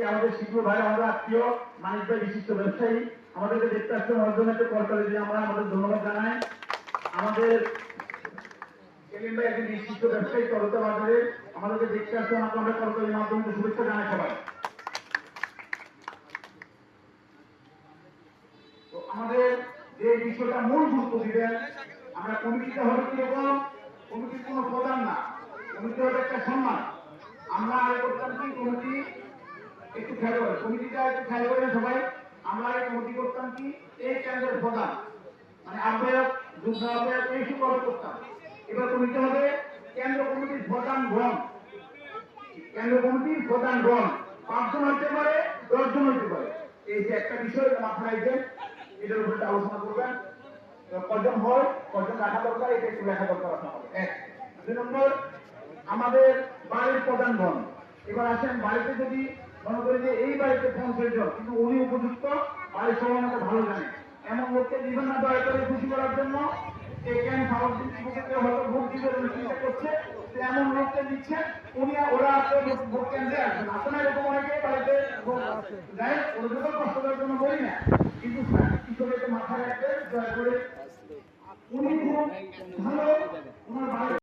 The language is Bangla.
যে আমাদের শিল্প ভাই, আমাদের আত্মীয়, মানিক ভাই বিশিষ্ট ব্যবসায়ী, আমাদেরকে দেখতে আসছেন ওর জন্য একটা কল করে দিয়ে আমরা আমাদের ধন্যবাদ জানাই। আমাদের সেলিম ভাই একজন বিশিষ্ট ব্যবসায়ী বাজারে। আমাদেরকে দেখতে আমরা করতালির মাধ্যমে শুভেচ্ছা জানাই সবাই। আমাদের যে বিষয়টা মূল গুরুত্ব দিবেন, আমরা কমিটিটা হবে? কীরকম কমিটির কোনো প্রধান না। কমিটি হবে একটা সম্মান। আমরা করতাম কি? কমিটি করে কমিটিটা একটু খেয়াল সবাই, আমরা আগে কমিটি করতাম কি? এই কেন্দ্রের প্রধান। মানে আহ্বায়ক যুদ্ধ আহ্বায়ক এইসব ভাবে করতাম। এবার কমিটি হবে কেন্দ্র কমিটির প্রধান গণ কেন্দ্র কমিটির প্রধান গণ পাঁচজন হইতে পারে, দশজন হইতে পারে। এই যে একটা বিষয় মাথায় রাখবেন, এটার উপরে আলোচনা করবেন। কজন হয়, কজন রাখা দরকার, এটা একটু লেখা দরকার আপনার। এক। দুই নম্বর, আমাদের বাড়ির প্রধান গণ এবার আসেন বাড়িতে যদি মনে করি যে এই বাড়িতে পঞ্চাশ জন কিন্তু উনি উপযুক্ত, বাড়ির সবাই আমাকে ভালো জানে। এমন লোককে দিবেন না দয়া করে খুশি করার জন্য। কেন সামগ্রিক হয়তো ভোট চিন্তা করছে। এমন লোককে উনি ওরা ভোট কেন্দ্রে আসবেন এরকম অনেকে বাড়িতে ওদের জন্য কষ্ট করার জন্য বলি না। কিন্তু মাথায় রাখবেন, দয়া করে। উনি খুব ভালো, ওনার